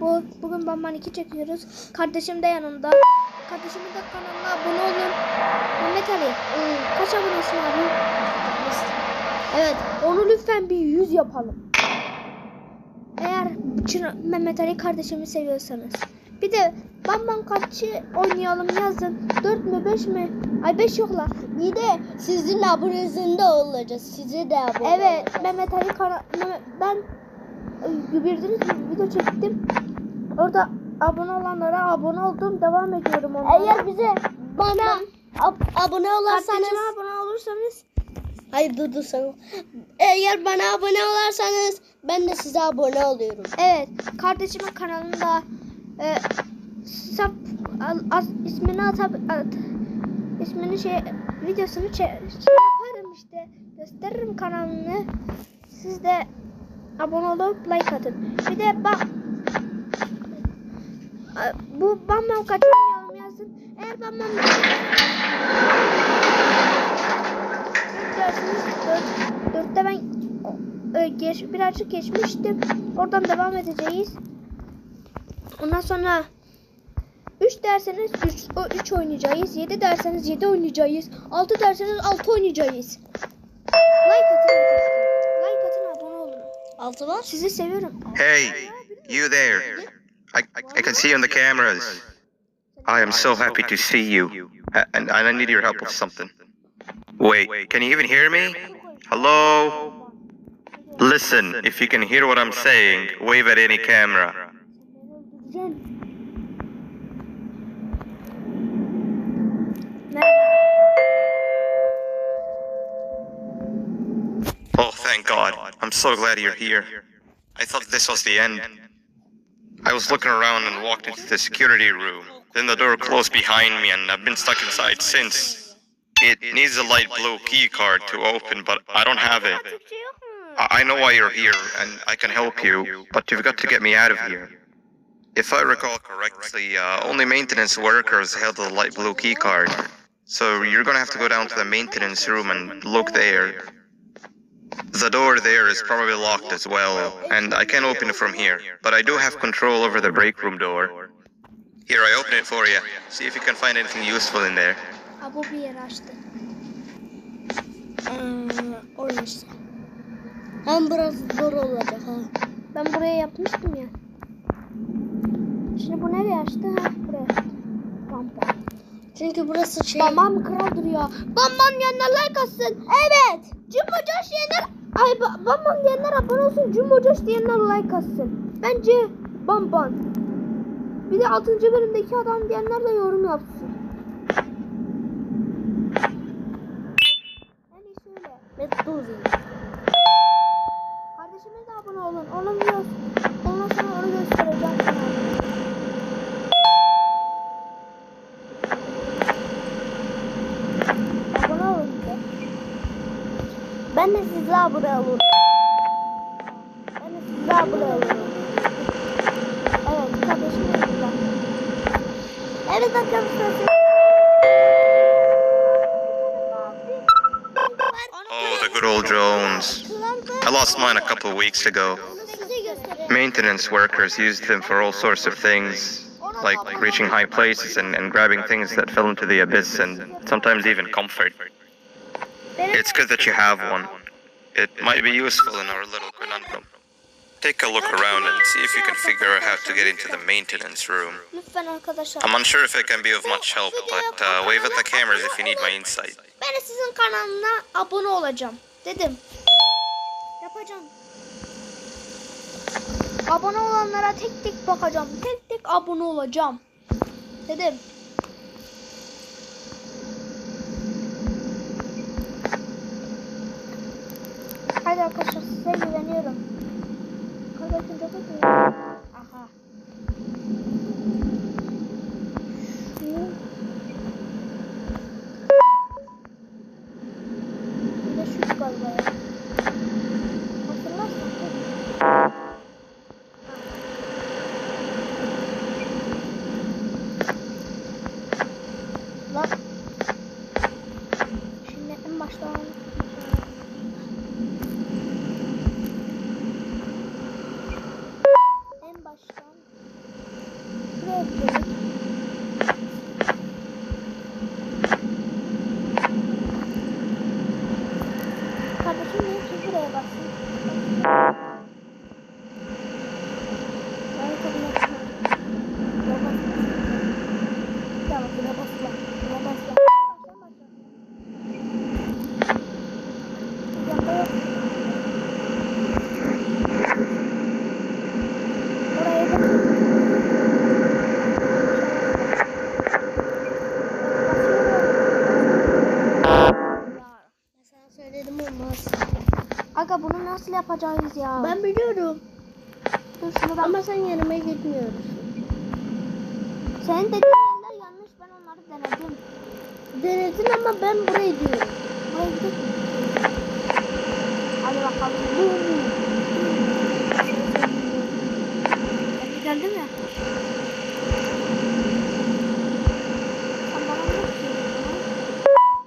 bu. Bugün Bamban 2 çekiyoruz. Kardeşim de yanında. Kardeşimin de kanalına abone olun. Mehmet Ali. Kaç abonesin abi? Evet. Onu lütfen bir 100 yapalım. Eğer Mehmet Ali kardeşimi seviyorsanız. Bir de Bamban kaçı oynayalım yazın. 4 mü 5 mi? Ay 5 yoklar. Bir de sizin abonenizde olacağız. Size de abone Evet Mehmet Ali kana Mehmet- ben bildiğiniz gibi video çektim. Orada abone olanlara abone oldum. Devam ediyorum onlara. Eğer bize bana ab- abone olarsanız Kardeşime abone olursanız Hayır dur dur sen. Eğer bana abone olarsanız ben de size abone oluyorum. evet kardeşimin kanalında e, sap al- as- ismini atab at, ismini şey videosunu çe- şey yaparım işte gösteririm kanalını. Siz de abone olup like atın. Bir de bak bu Bambam kaç oynayalım yazın. Eğer Bambam dersiniz dört, dörtte ben e, geç, birazcık geçmiştim. Oradan devam edeceğiz. Ondan sonra 3 derseniz 3 o 3 oynayacağız. 7 derseniz 7 oynayacağız. 6 derseniz 6 oynayacağız. Like Altı var. Sizi seviyorum. Hey, you there. I, I can see you on the cameras. I am so happy to see you. And, and I need your help with something. Wait, can you even hear me? Hello? Listen, if you can hear what I'm saying, wave at any camera. Oh, thank God. I'm so glad you're here. I thought this was the end. I was looking around and walked into the security room. Then the door closed behind me and I've been stuck inside since. It needs a light blue key card to open, but I don't have it. I know why you're here and I can help you, but you've got to get me out of here. If I recall correctly, uh, only maintenance workers held the light blue key card. So you're gonna have to go down to the maintenance room and look there. The door there is probably locked as well, and I can't open it from here, but I do have control over the break room door. Here, I open it for you. See if you can find anything useful in there. Çünkü burası şey. Babam kral duruyor. Bamban diyenler like atsın. Evet. Jumbo Josh diyenler ay ba Bamban diyenler abone olsun. Jumbo Josh diyenler like atsın. Bence Bamban. Bir de 6. bölümdeki adam diyenler de yorum yapsın. En iyisi öyle. Mettuzi. Kardeşime Oh, the good old drones. I lost mine a couple of weeks ago. Maintenance workers used them for all sorts of things, like reaching high places and, and grabbing things that fell into the abyss and sometimes even comfort. It's good that you have one. It might be useful in our little conundrum. Take a look around and see if you can figure out how to get into the maintenance room. Lütfen arkadaşlar. I'm unsure if it can be of much help, but uh, wave at the cameras if you need my insight. Ben de sizin kanalına abone olacağım. Dedim. Yapacağım. Abone olanlara tek tek bakacağım. Tek tek abone olacağım. Dedim. Hadi arkadaşlar size güveniyorum. Kardeşim çok kötü. Aha. Lan. Şimdi en baştan. Ki buraya baksın? Yapacağız ya? Ben biliyorum. Dur şunu ben... Ama sen yanıma gitmiyorsun. Senin dediğin yerler yanlış. Ben onları denedim. Denedin ama ben burayı diyorum. Buraya gidelim. Hadi bakalım. Geldi mi?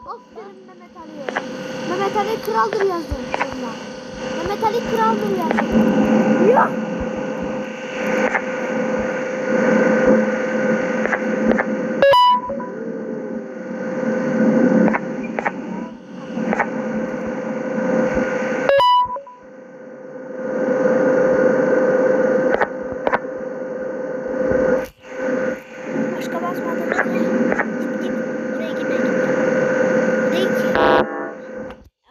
Aferin Mehmet Ali. Mehmet Ali kraldır yazdım Oraya git.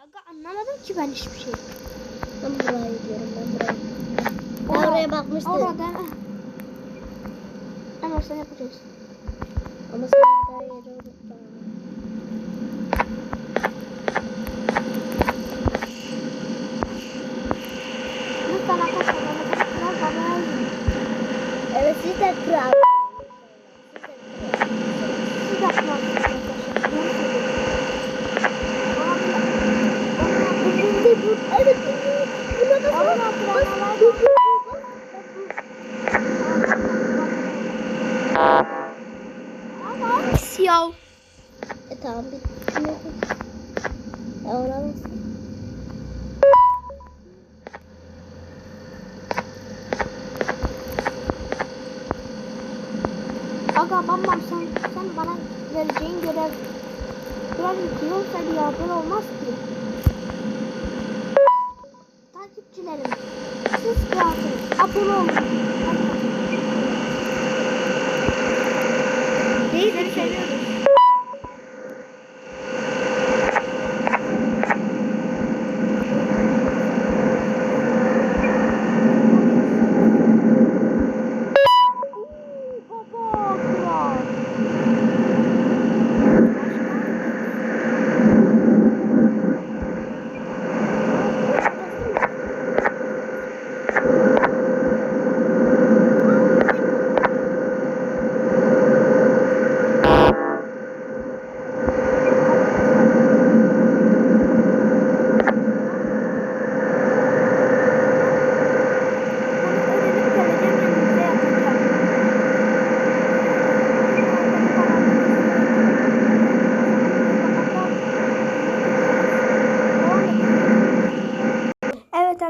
Aga anlamadım ki ben hiçbir şey. Ben buraya gidiyorum ben buraya. Ben Orada. Ama sen yapacağız. Ama sen daha yeri unutma. Lütfen arkadaşlar bana bir kral bana yazın. Evet siz de kral. Siz de kralsınız arkadaşlar. Bunu söylüyorum. Bana bir- Şimdi bu evet bu- buna da Ama ben krallar Ama siyah. E tamam bitti. E ona bas. Aga bambam sen, sen bana vereceğin görev biraz yükü olsaydı ya böyle olmaz ki. Takipçilerim siz kralsınız. Abone olun.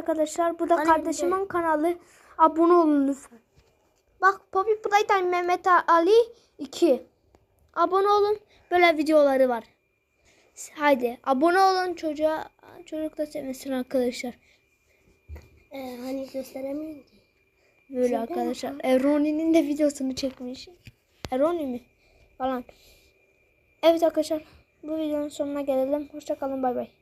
Arkadaşlar bu da Hani kardeşimin kanalı. Abone olun lütfen. Bak Poppy Playtime Mehmet Ali 2. Abone olun. Böyle videoları var. Haydi abone olun çocuğa. Çocuk da sevmesin arkadaşlar. E, hani gösteremiyorum ki. Böyle de arkadaşlar. Eroni'nin de videosunu çekmiş. Eroni mi? Falan. Evet arkadaşlar. Bu videonun sonuna gelelim. Hoşçakalın. Bay bay.